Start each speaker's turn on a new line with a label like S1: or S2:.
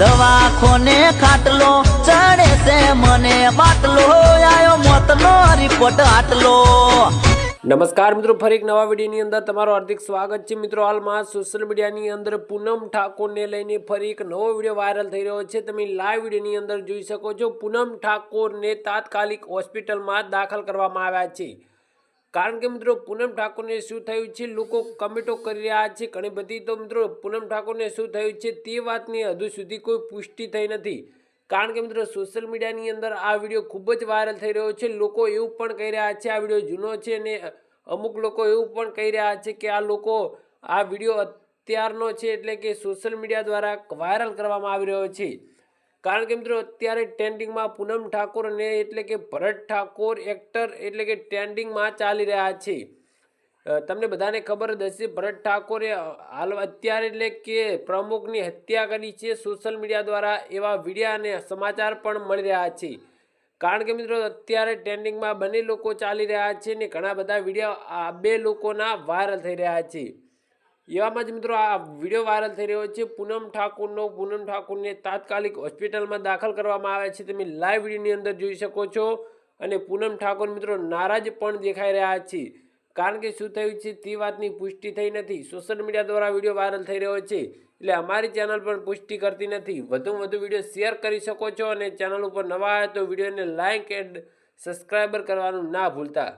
S1: દવાખોને ખાટલો ચડે છે મને બાટલો. આયો મોતનો રિપોર્ટ આટલો.
S2: નમસ્કાર મિત્રો, ફરી એક નવા વિડીયોની અંદર તમારું હાર્દિક સ્વાગત છે. મિત્રો, હાલમાં સોશિયલ મીડિયાની અંદર પૂનમ ઠાકોરને લઈને ફરી એક નવો વીડિયો વાયરલ થઈ રહ્યો છે. તમે લાઈવ વિડીયોની અંદર જોઈ શકો છો, પૂનમ ઠાકોરને તાત્કાલિક હોસ્પિટલમાં દાખલ કરવામાં આવ્યા છે. કારણ કે મિત્રો પૂનમ ઠાકોરને શું થયું છે? લોકો કમેન્ટો કરી રહ્યા છે, ઘણી બધી. તો મિત્રો પૂનમ ઠાકોરને શું થયું છે? તે વાતની હજુ સુધી કોઈ પુષ્ટિ થઈ નથી. કારણ કે મિત્રો સોશિયલ મીડિયાની અંદર આ વીડિયો ખૂબ જ વાયરલ થઈ રહ્યો છે. લોકો એવું પણ કહી રહ્યા છે, આ વીડિયો જૂનો છે અને અમુક લોકો એવું પણ કહી રહ્યા છે કે આ લોકો આ વીડિયો અત્યારનો છે એટલે કે સોશિયલ મીડિયા દ્વારા વાયરલ કરવામાં આવી રહ્યો છે. કારણ કે મિત્રો, અત્યારે ટ્રેન્ડિંગમાં પૂનમ ઠાકોર અને એટલે કે ભરત ઠાકોર એક્ટર એટલે કે ટ્રેન્ડિંગમાં ચાલી રહ્યા છે. તમને બધાને ખબર જ હશે, ભરત ઠાકોરે હાલ અત્યારે એટલે કે પ્રમુખની હત્યા કરી છે સોશિયલ મીડિયા દ્વારા, એવા વિડીયા અને સમાચાર પણ મળી રહ્યા છે. કારણ કે મિત્રો, અત્યારે ટ્રેન્ડિંગમાં બંને લોકો ચાલી રહ્યા છે ને ઘણા બધા વીડિયો આ બે લોકોના વાયરલ થઈ રહ્યા છે. એવામાં જ મિત્રો આ વીડિયો વાયરલ થઈ રહ્યો છે. પૂનમ ઠાકુરનો, પૂનમ ઠાકુરને તાત્કાલિક હોસ્પિટલમાં દાખલ કરવામાં આવે છે. તમે લાઈવ વિડીયોની અંદર જોઈ શકો છો. અને પૂનમ ઠાકોર મિત્રો નારાજ પણ દેખાઈ રહ્યા છે. કારણ કે શું થયું છે, તે વાતની પુષ્ટિ થઈ નથી. સોશિયલ મીડિયા દ્વારા વીડિયો વાયરલ થઈ રહ્યો છે. એટલે અમારી ચેનલ પણ પુષ્ટિ કરતી નથી. વધુમાં વધુ વીડિયો શેર કરી શકો છો અને ચેનલ ઉપર નવા આવે તો વિડીયોને લાઇક એન્ડ સબસ્ક્રાઈબર કરવાનું ના ભૂલતા.